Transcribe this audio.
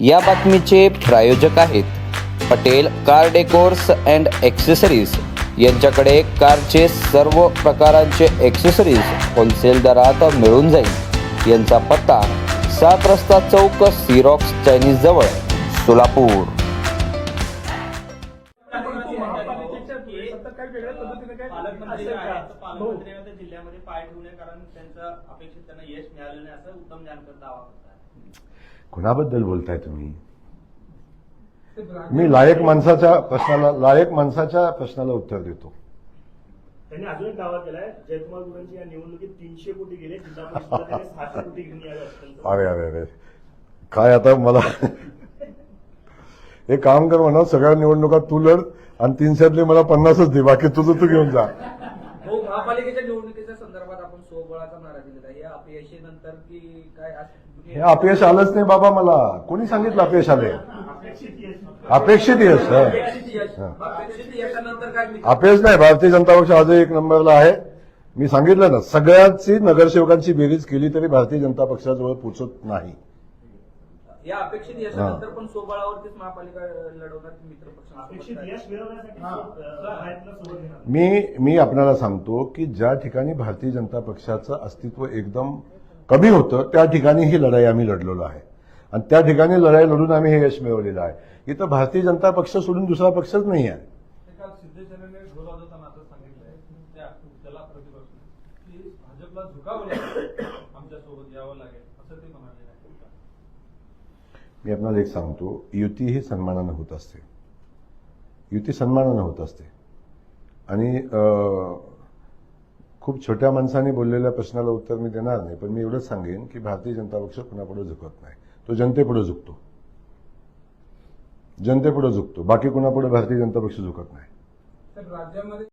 या बातमीचे प्रायोजक आहेत Patel car decors and accessories. यांच्याकडे कारचे सर्व प्रकारांचे ॲक्सेसरीज होलसेल दरात मिळून जाईल. यांचा पत्ता सात रस्ता चौक सिरॉक्स चायनीज जवळ सोलापूर. जिल्ह्यामध्ये पाय ठेवणे कारण त्यांचं अपेक्षित त्यांना यश मिळालं नाही असं उत्तम जानकर दावा करतात कुणाबद्दल बोलताय तुम्ही? मी लायक माणसाच्या प्रश्नाला लायक माणसाच्या प्रश्नाला उत्तर देतो. त्यांनी अजून दावा केलाय जयकुमार गुरांची या निवडणुकीत तीनशे कोटी गेले कोटी घेऊन अरे अरे अरे. काय आता मला? एक काम कर म्हणा सगळ्या निवडणुका तू लढ आणि तीनशेतले मला पन्नासच दे बाकी तुझं तू घेऊन जा. महापालिकेच्या निवडणुकीच्या संदर्भात आपण सोबळाचा नारा दिलेला या अपयशानंतर की काय आज- हे अपयश आलंच नाही बाबा मला. कोणी सांगितलं अपयश आले अपेक्षित यश अपेक्षित यश. हं. अपेक्षित यश अपेक्षित यशानंतर काय मी- अपयश नाही भारतीय जनता पक्ष आजही एक नंबरला आहे. मी सांगितलं ना सगळ्यांची नगरसेवकांची बेरीज केली तरी भारतीय जनता पक्षाजवळ पोचत नाही. या अपेक्षित यशानंतर पण सोबळावरतीच महापालिका लढवणार अपेक्षित यश मिळवण्यासाठी घेणार मी मी आपल्याला सांगतो की ज्या ठिकाणी भारतीय जनता पक्षाचं अस्तित्व एकदम कमी होतं त्या ठिकाणी ही लढाई आम्ही लढलेलो आहे. आणि त्या ठिकाणी लढाई लढून आम्ही हे यश मिळवलेलं आहे. इथं भारतीय जनता पक्ष सोडून दुसरा पक्षच नाही आहे ते काल सिद्धेश्वरांनी ढोल वाजवताना असं सांगितलंय. त्या त्याला प्रतिपक्ष की भाजपला झुकावं लागेल आमच्यासोबत यावं लागेल असं ते म्हणाले. मी आपल्याला एक सांगतो युती ही सन्मानानं होत असते. युती सन्मानानं होत असते. आणि खूप छोट्या माणसाने बोललेल्या प्रश्नाला उत्तर मी देणार नाही पण मी एवढंच सांगेन की भारतीय जनता पक्ष कुणापुढे झुकत नाही. तो जनतेपुढे झुकतो. जनतेपुढे झुकतो. बाकी कुणापुढे भारतीय जनता पक्ष झुकत नाही. राज्यामध्ये